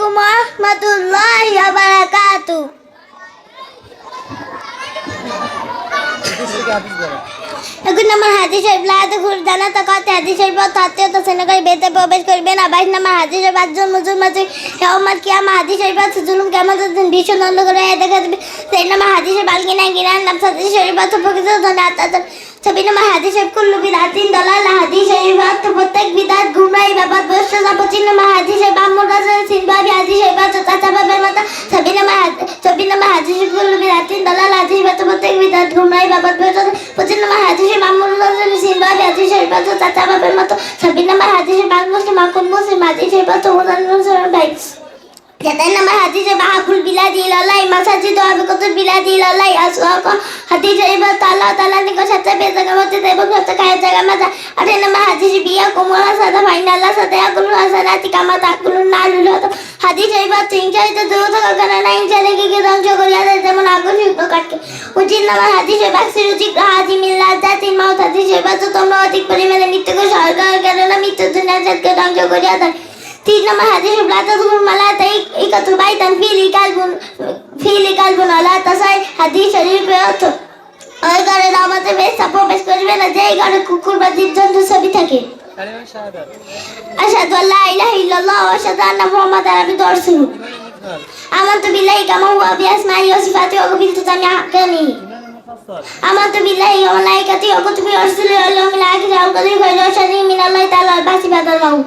আলাইকুম রহমতুল্লাহ বারাকাতু এখন আমার হাজির সাহেব লাহাতে ঘুর জানা তো কথা হাজির সাহেব তাতে তো সেনাকারী বেতে প্রবেশ না। মুসলমান কেমন কি আমার আছে। জুলুম কেমন ভীষণ দ্বন্দ্ব করে দেখা দেবে সেই সাহেব আছে, প্রকৃত ছবি বিদাতিন দলাল প্রত্যেক বিদাত ঘুমরাই ব্যাপার পঁচিশ নাম্বার ঘুমরাই ব্যাপার বর্ষ পঁচিশ নাম্বার হাজির সাহেব আম্মুর কাছে সিনবাবি হাজির সাহেব আছে চাচা বাবার মতো ছবি নাম্বার সাহেব আল মুসলিম আকুল মুসলিম হাজির সাহেব আছে ওদান ভাই Katakan nama hati saya bahakul bila dilalai masa itu aku kata bila dilalai asu aku hati saya bah tala tala ni kau satu beza kamu tu tapi kau tu kaya jaga mata ada nama hati saya biar kumala sada final sada aku lu asa nanti kamu tak aku lu nalu lu tu hati saya bah tinggal itu dulu tu kau kena naik jalan kiki dalam jauh lihat ada zaman aku sih kau kat ke ujin nama hati saya bah siruji haji milah jati ব্লাতা তুকুর মালা তাই ইকাতুল বাইতান ফিলি কালবুন ফিলি কালবুন আলা তাসাই হাদিস শরীর পেয়ত ওই ঘরে নামাজে বেশ প্রবেশ করবে না যে ঘরে কুকুর বা জীবজন্তু ছবি থাকে। কালিমা শাহাদাত আশহাদু আল্লা ইলাহা ইল্লাল্লাহ আশহাদু আন্না ওয়া রাসূলুহু ইমান মুফাসসাল। আমানতু বিল্লাহি কামা হুয়া বিআসমাইহি ওয়া সিফাতিহি ওয়া কাবিলতু জামিআ আহকামিহি ইমান মুফাসসাল। আমানতু বিল্লাহি ওয়া মালাইকাতিহি ওয়া কুতুবিহি ওয়া রুসুলিহি ওয়াল ইয়াউমিল আখির ওয়া কদির খায়রি শাররি মিনাল্লাহি তাআলা বাসি বাদাল মাউত।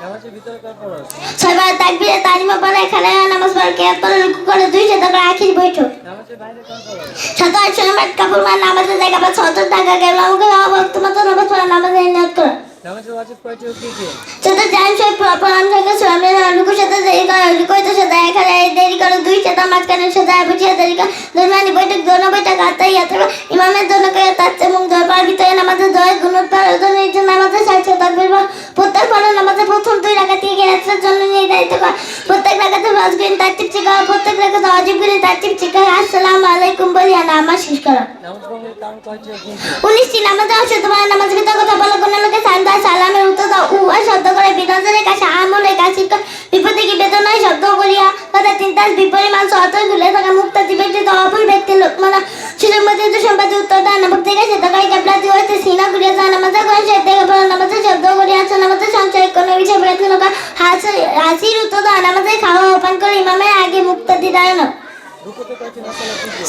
কার ছয়বার তাকবিরে তালিমা পড়ে এখানে নামাজ পড়ে কে করে রুকু করে দুই সাথে করে আখির বৈঠক। কার শত আটশো নম্বর কাপড় মার নামাজের জায়গা বা ছত টাকা গেল আমাকে ভক্ত মতো নামাজ পড়া নামাজের নিয়ত করো। যত জান সব প্রণাম থেকে সামনে রুকু সাথে দেরি করো তো সাথে এখানে দেরি করো দুই সাথে মাঝখানে সাথে বুঝিয়ে দেরি করো দরমানি বৈঠক দোনো বৈঠক আত্মাই যাত্রা ইমামের জন্য কে তার এবং দরবার গেছে জন্য নির্ধারিত কর প্রত্যেক রাখাতে রজগুলিন তারটিপ চিকা প্রত্যেক রাখাতে অজীবগুলিন তারটিপ চিকা আসসালামু আলাইকুম বলিয়া নামাজ শেষ করো। উনিশটি নামাজে অশুদ্ধ মানে নামাজ ভিতর কথা বলো, কোন লোকে সান্দা সালামের উত্তর দাও। উ আর শব্দ করে বিনোদনের কাছে, আমলের কাছে বিপদে কি বেদনায় শব্দ করিয়া, কথা চিন্তা বিপরিমাণ সহত গুলে থাকা মুক্ত ব্যক্তি তো অপর ব্যক্তি লোক মানে সুযোগ মধ্যে সম্পাদে উত্তর দেয় না ভক্তি গেছে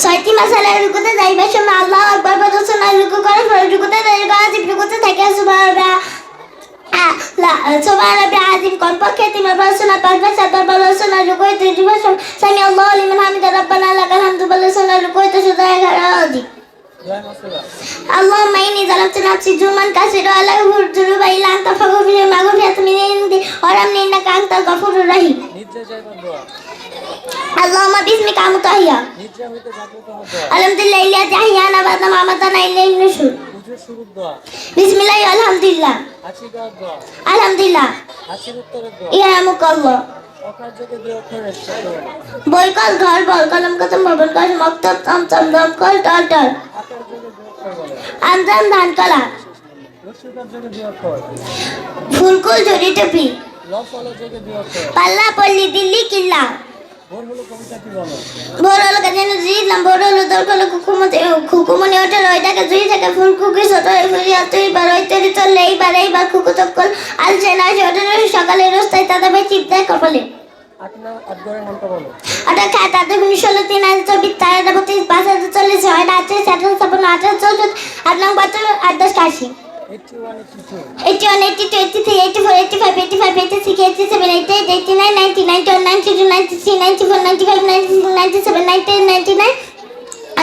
ছয়টি মাসালা রুকুতে যাইবার সময় আল্লাহ রুকুতে সুদা এগারো অধিক দোয়া মাসালা اللهم إني ظلمت نفسي ظلما كثيرا لا يغفر الذنوب إلا أنت فاغفر لي مغفرة من عندك وارحمني إنك أنت الغفور الرحيم اللهم باسمك أموت أحيا الحمد لله الذي أحيانا بعد ما أماتنا إليه النشور بسم الله والحمد لله Alhamdulillah. Alhamdulillah. يرحمك অকার্যকে দুই অক্ষরের সাথে বই কল ঘর বল কলম কতম ভবন কল মক্তব চমচম দম কল টল টল আমজাম ধান কলা ফুলকুল ঝুড়ি টুপি। পাল্লা, পল্লি, দিল্লি, কিল্লা। ভোর হলো কবিতা কি বলো? বড় হলো কাজে জিতলাম বড় হলো দরকার হলো কুকুমতে কুকুমনি ওঠার ওইটাকে দুই থেকে ফুল কুকি ছোট ফুলি আর তুই বার তৈরি চললে এইবার এইবার কুকু চক্কল আলছে না সে ওঠে সকালে রোস্তায় তাদের ভাই চিপ দেয় কপালে। আট খায় তাদের উনিশ ষোলো তিন হাজার চব্বিশ চার হাজার বত্রিশ পাঁচ হাজার চল্লিশ ছয় হাজার আটত্রিশ আঠারো ছাপ্পান্ন আঠারো চৌষট্টি আট নং বাহাত্তর আট দশ আশি eighty one eighty two eighty one eighty two eighty three eighty four eighty five eighty five eighty six eighty seven eighty eight eighty nine ninety ninety one ninety two ninety three ninety four ninety five ninety six ninety seven ninety eight ninety nine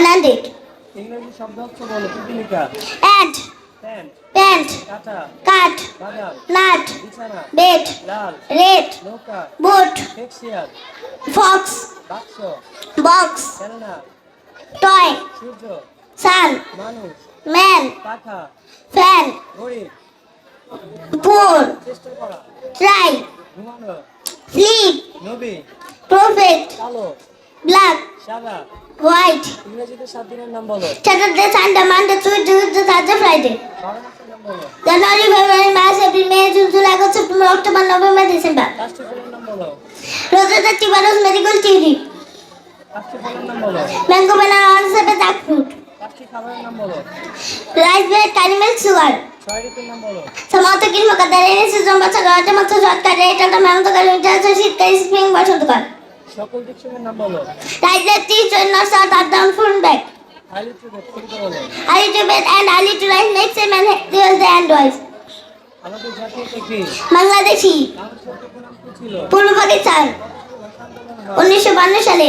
hundred ইংরেজি শব্দ হচ্ছে বলো পিপিলিকা ant pant বাদাম nut bed red boat fox বাক্স toy sun মানুষ man fan পুর try slip কালো ব্ল্যাক সাদা হোয়াইট ইংরেজিতে সাত দিনের নাম বলো। Saturday Sunday Monday Tuesday Wednesday Thursday Friday. January February March April May June July August September October November December. রোজা টিবারস মেডিকেল টিউরি mango banana orange apple jack rice bread sugar season মাত্র শীতকাল স্প্রিং বসন্তকাল সকল নাম বলো। টি down early to bed and early to rise and wise Bangladeshi. পূর্ব পাকিস্তান। উনিশশো বান্ন সালে।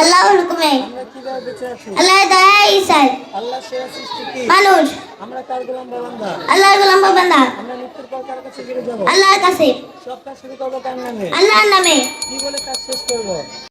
আল্লাহর হুকুমে। আল্লাহ দয়া কি মানুষ। আল্লাহর গোলাম বান্দা। আল্লাহর কাছে। আল্লাহর নামে।